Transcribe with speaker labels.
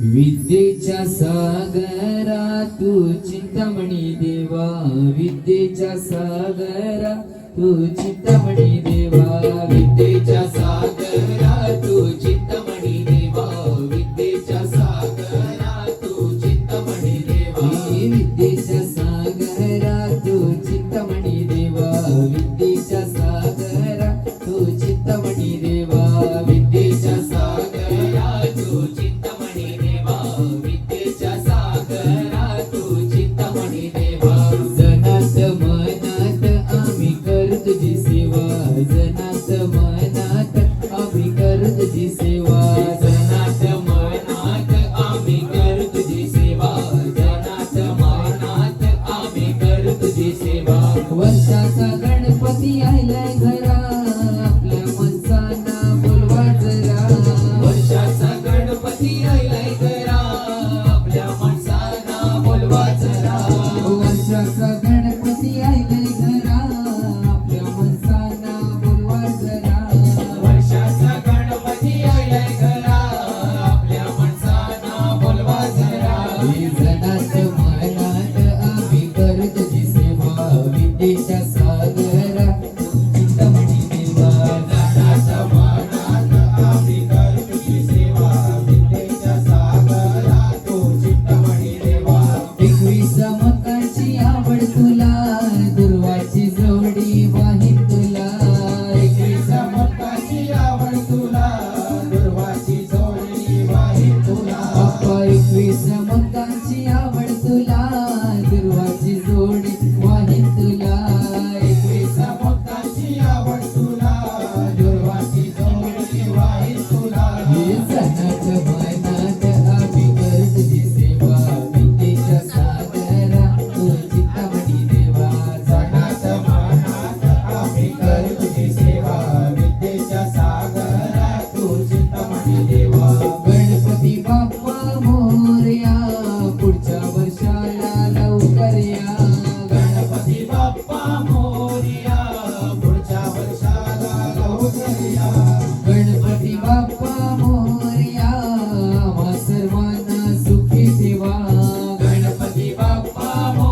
Speaker 1: विद्येच्या सागरा तू चिंतामणी देवा विद्येच्या सागरा तू चिंतामणी देवा विद्येच्या सागरा तू चिंतामणी देवा विद्येच्या सागरा तू चिंतामणी देवा. विद्येच्या वर्षाचा गणपती आयलाय घरा आपल्या मनसाना बोलवा जरा. वर्षाचा गणपती आयलाय घरा आपल्या मनसाना बोलवा जरा. वर्षाचा गणपती आयलाय घरा Zaman amor.